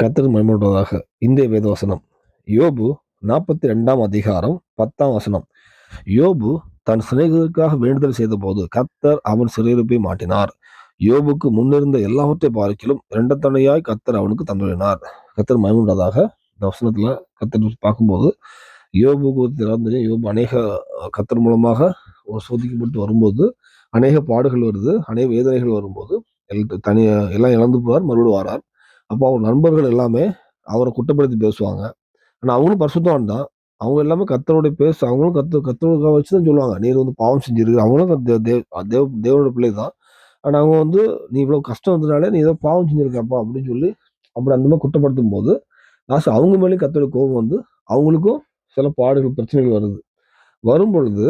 கர்த்தர் மகிமைப்படுவதாக இந்திய வேதவசனம். யோபு நாற்பத்தி ரெண்டாம் அதிகாரம் பத்தாம் வசனம். யோபு தன் சிநேகிதருக்காக வேண்டுதல் செய்தபோது கர்த்தர் அவன் சிறையிருப்பை மாட்டினார். யோபுக்கு முன்னிருந்த எல்லாவற்றை பார்க்கிலும் இரண்டத்தனையாய் கர்த்தர் அவனுக்கு தந்துள்ளினார் கத்தர் மகிமைப்படுவதாக இந்த வசனத்துல கத்தர் பார்க்கும்போது யோபு குறித்து தெரியும் யோபு அநேக கத்தர் கர்த்தர் மூலமாக ஒரு சோதிக்கப்பட்டு வரும்போது அநேக பாடுகள் வருது. அநேக வேதனைகள் வரும்போது எல் தனி எல்லாம் இழந்து போவார் மறுபடியும் வாரார். அப்போ அவர் நண்பர்கள் எல்லாமே அவரை குற்றப்படுத்தி பேசுவாங்க. ஆனால் அவங்களும் பரிசுத்தவான் தான். அவங்க எல்லாமே கத்தருடைய பேச அவங்களும் கத்து கத்தருக்காக வச்சு தான் சொல்லுவாங்க. நீர் வந்து பாவம் செஞ்சிருக்கு. அவங்களும் தேவ தேவ தேவனோட பிள்ளை தான். ஆனால் அவங்க வந்து நீ இவ்வளோ கஷ்டம் வந்ததுனாலே நீ ஏதோ பாவம் செஞ்சிருக்கப்பா அப்படின்னு சொல்லி அப்படி அந்த மாதிரி குற்றப்படுத்தும் போது லாஸ்ட் அவங்க மேலேயும் கத்தோட கோபம் வந்து அவங்களுக்கும் சில பாடுகள் பிரச்சனைகள் வருது. வரும் பொழுது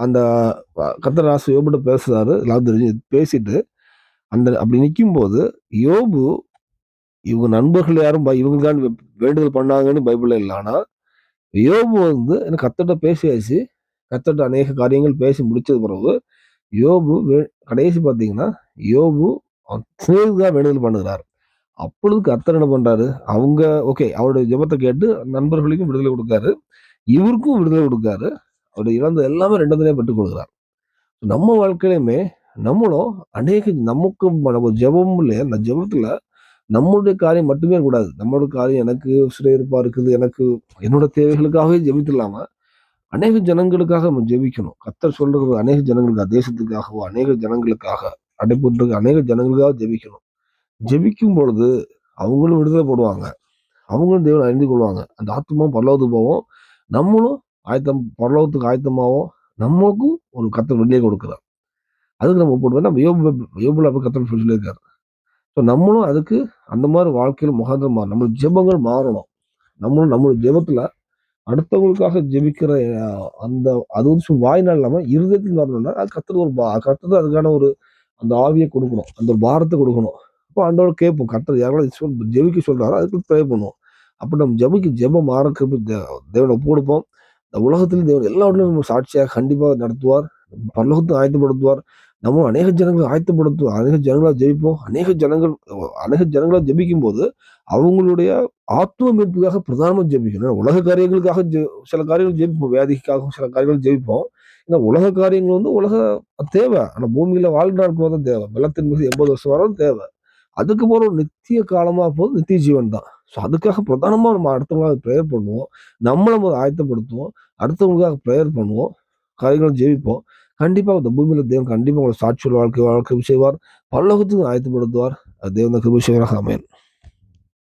அந்த கத்தர் ராசு யோபுட்ட பேசுகிறாரு எல்லாம் தெரிஞ்சு பேசிட்டு அந்த அப்படி நிக்கும்போது யோபு இவங்க நண்பர்கள் யாரும் பை- இவங்க தான் வேண்டுதல் பண்ணாங்கன்னு பைபிளில் இல்லை. ஆனால் யோபு வந்து எனக்கு கத்தட்ட பேசியாச்சு. கத்தட்ட அநேக காரியங்கள் பேசி முடிச்சது பிறகு யோபு வே- கடைசி பார்த்தீங்கன்னா யோபு சிநேகிதா வேண்டுதல் பண்ணுகிறார். அப்பொழுது கத்தர் என்ன பண்றாரு? அவங்க ஓகே அவருடைய ஜெபத்தை கேட்டு நண்பர்களுக்கும் விடுதலை கொடுக்காரு இவருக்கும் விடுதலை கொடுக்காரு அவருடைய இழந்த எல்லாமே ரெண்டு பெற்றுக் கொடுக்குறார் நம்ம வாழ்க்கையிலுமே நம்மளும் அநேக நமக்கு நம்ம ஜெபம் இல்லையா? அந்த ஜெபத்துல நம்மளுடைய காரியம் மட்டுமே கூடாது. நம்மளோட காரியம் எனக்கு சிறையிருப்பாக இருக்குது. எனக்கு என்னோட தேவைகளுக்காகவே ஜெபித்துலாம அநேக ஜனங்களுக்காக நம்ம ஜெபிக்கணும். கத்தர் சொல்றது அநேக ஜனங்களுக்காக தேசத்துக்காகவோ அநேக ஜனங்களுக்காக அடைப்புட்டு அநேக ஜனங்களுக்காக ஜெபிக்கணும். ஜெபிக்கும் பொழுது அவங்களும் விடுதலை போடுவாங்க. அவங்களும் தேவன் அறிந்து கொள்வாங்க. அந்த ஆத்மாவும் பரலோகத்துக்கு போவோம். நம்மளும் ஆயத்தம் பரலோகத்துக்கு ஆயத்தமாகவும் நம்மளுக்கும் ஒரு கத்தர் வெளியே கொடுக்குறார். அதுக்கு நம்ம போடுவோம் நம்ம யோபு யோபுல அப்போ கத்தர் சொல்லியிருக்காரு. ஸோ நம்மளும் அதுக்கு அந்த மாதிரி வாழ்க்கையில் முகாந்திரம் மாறணும். நம்ம ஜெபங்கள் மாறணும். நம்மளும் நம்மளோட ஜெபத்தில் அடுத்தவங்களுக்காக ஜெபிக்கிற அந்த அது வந்து சும்மா வாய்நாள் இல்லாமல் இருதயத்தில் வரணும்னா அது கத்துறது ஒரு பா- கத்துறது அதுக்கான ஒரு அந்த ஆவியை கொடுக்கணும். அந்த ஒரு பாரத்தை கொடுக்கணும். அப்போ அண்டோட கேட்போம். கத்துறது யாரெல்லாம் ஜெபிக்க சொல்கிறாரோ அதுக்கு ப்ரே பண்ணுவோம். அப்போ நம்ம ஜெபிக்க ஜெபம் மாறக்கு தேவனை ஒப்புடுப்போம் இந்த உலகத்தில் தேவன் எல்லா இடத்துலையும் நம்ம சாட்சியாக கண்டிப்பாக நடத்துவார். பரலோகத்தை ஆயத்தப்படுத்துவார். நம்ம அநேக ஜனங்களை ஆயத்தப்படுத்துவோம் அநேக ஜனங்களாக ஜெபிப்போம். அநேக ஜனங்கள் அநேக ஜனங்களாக ஜெபிக்கும் போது அவங்களுடைய ஆத்ம மீட்புக்காக பிரதானமாக ஜெபிக்கணும் உலக காரியங்களுக்காக ஜெ- சில காரியங்கள் ஜெபிப்போம். வியாதிக்காக சில காரியங்கள் ஜெபிப்போம். இந்த உலக காரியங்கள் வந்து உலக தேவை. ஆனால் பூமியில் வாழ்நாளுக்கு தான் தேவை. வெள்ளத்தின் மீது எண்பது வருஷம் வரும் தேவை. அதுக்கு போகிற நித்திய காலமாக போது நித்திய ஜீவன் தான். ஸோ அதுக்காக பிரதானமாக நம்ம அடுத்தவங்களாக ப்ரேயர் பண்ணுவோம். நம்மளை ஆயத்தப்படுத்துவோம். அடுத்தவங்களுக்காக ப்ரேயர் பண்ணுவோம். காரியங்கள் ஜெயிப்போம் கண்டிப்பாக இந்த பூமியில் தேவன் கண்டிப்பாக உங்களை சாட்சியுள்ள வாழ்க்கை வாழ்க்கை செய்வார். பல்லோகத்துக்கு ஆயத்தப்படுத்துவார் அது தேவன் கிருபி செய்வராக அமையன்